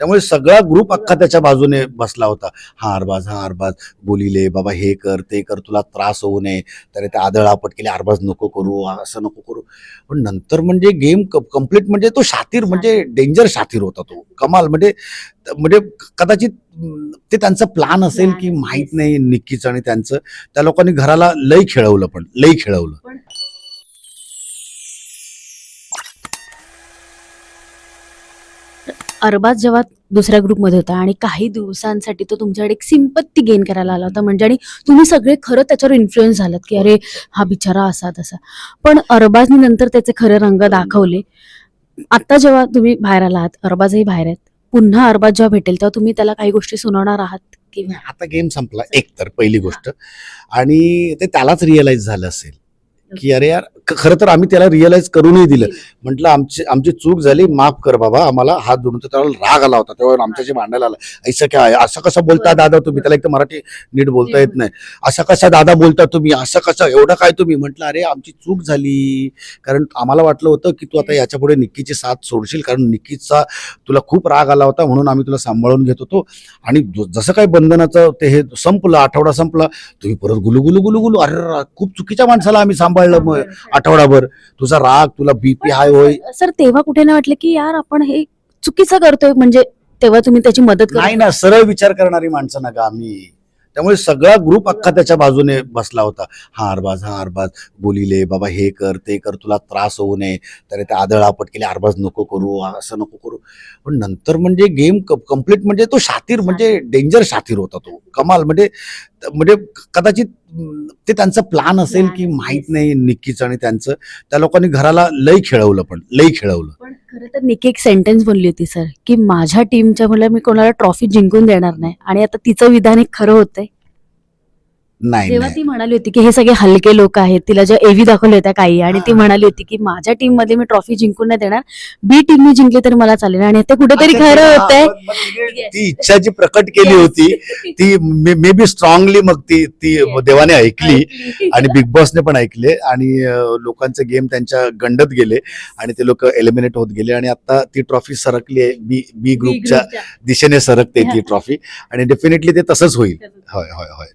त्यामुळे सगळा ग्रुप अख्खा त्याच्या बाजूने बसला होता. हा अरबाज हा अरबाज. बोलिले बाबा हे कर ते कर तुला त्रास होऊ नये. तर ते आदळापट केले अरबाज नको करू असं नको करू. पण नंतर म्हणजे गेम कंप्लीट म्हणजे तो शातीर म्हणजे डेंजर शातीर होता तो. कमाल म्हणजे म्हणजे कदाचित ते त्यांचं प्लान असेल की माहीत. नाही निक्कीचं आणि त्यांचं. त्या लोकांनी घराला लई खेळवलं पण लई खेळवलं. अरबाज जेव्हा दुसऱ्या ग्रुपमध्ये होता आणि काही दिवसांसाठी तो तुमच्याकडे एक सिंपत्ती गेन करायला आला होता. म्हणजे आणि तुम्ही सगळे खरं त्याच्यावर इन्फ्लुएन्स झालात की अरे हा बिचारा असा तसा. पण अरबाजने नंतर त्याचे खरे रंग दाखवले. आता जेव्हा तुम्ही बाहेर आलात अरबाजही बाहेर आहेत. पुन्हा अरबाज जेव्हा भेटेल तेव्हा तुम्ही त्याला काही गोष्टी सुनावणार आहात की नाही, आता गेम संपला एक तर पहिली गोष्ट. आणि ते त्यालाच रिअलाइज झालं असेल. की अरे यार खरं तर आम्ही त्याला रिअलाइज करूनही दिलं. म्हटलं आमची आमची चूक झाली माफ कर बाबा आम्हाला हात जोडून तर त्याला राग आला होता. तेव्हा आमच्याशी भांडायला आला ऐसा काय? असं कसं बोलता दादा तुम्ही? त्याला एक तर मराठी नीट बोलता येत नाही. असं कसा दादा बोलता तुम्ही? असं कसं? एवढं काय तुम्ही? म्हटलं अरे आमची चूक झाली. कारण आम्हाला वाटलं होतं की तू आता याच्यापुढे निक्कीची साथ सोडशील कारण निक्कीचा तुला खूप राग आला होता म्हणून आम्ही तुला सांभाळून घेत होतो. आणि जसं काही बंधनाचं ते हे संपलं आठवडा संपला तुम्ही परत गुलू गुलू गुलू गुलू अरे खूप चुकीच्या माणसाला आम्ही सांभाळलं मग आठवडाभर. तुझा राग तुला बीपी हाय होय सर तेव्हा कुठे नाही वाटलं की यार आपण हे चुकीचं करतोय म्हणजे तेव्हा तुम्ही त्याची मदत नाही ना सरळ विचार करणारी माणसं ना का आम्ही. त्यामुळे सगळा ग्रुप अख्खा त्याच्या बाजूने बसला होता. हा अरबाज हा अरबाज. बोलिले बाबा हे कर ते कर तुला त्रास होऊ नये. तर ते आदळापट केले अरबाज नको करू असं नको करू. पण नंतर म्हणजे गेम कंप्लीट म्हणजे तो शातीर म्हणजे डेंजर शातीर होता तो. कमाल म्हणजे म्हणजे कदाचित ते त्यांचं प्लान असेल की माहीत. नाही निक्कीचं आणि त्यांचं. त्या लोकांनी घराला लई खेळवलं पण लई खेळवलं. खरं तर निकी एक सेंटेन्स बोलली होती सर की माझ्या टीमच्या मुलं मी कोणाला ट्रॉफी जिंकून देणार नाही. आणि आता तिचं विधान एक खरं होतंय. नाही तेव्हा. ती म्हणाली होती की हे सगळे हलके लोक आहेत तिला ज्या एव्ही दाखवल्या होत्या काही आणि ती. म्हणाली होती की माझ्या टीममध्ये मी ट्रॉफी जिंकून नाही देणार बी टीम मी जिंकली तरी मला चालेल आणि ते कुठेतरी खरं होतंय. तिने ती इच्छा जी प्रकट केली होती ती मे बी स्ट्रॉंगली मग ती ती. देवाने ऐकली आणि बिग बॉसने पण ऐकले आणि लोकांचे गेम त्यांच्या गंडत गेले आणि ते लोक एलिमिनेट होत गेले आणि आता ती ट्रॉफी सरकली आहे बी बी ग्रुपच्या दिशेने सरकते ती ट्रॉफी आणि डेफिनेटली ते तसंच होईल. होय होय होय.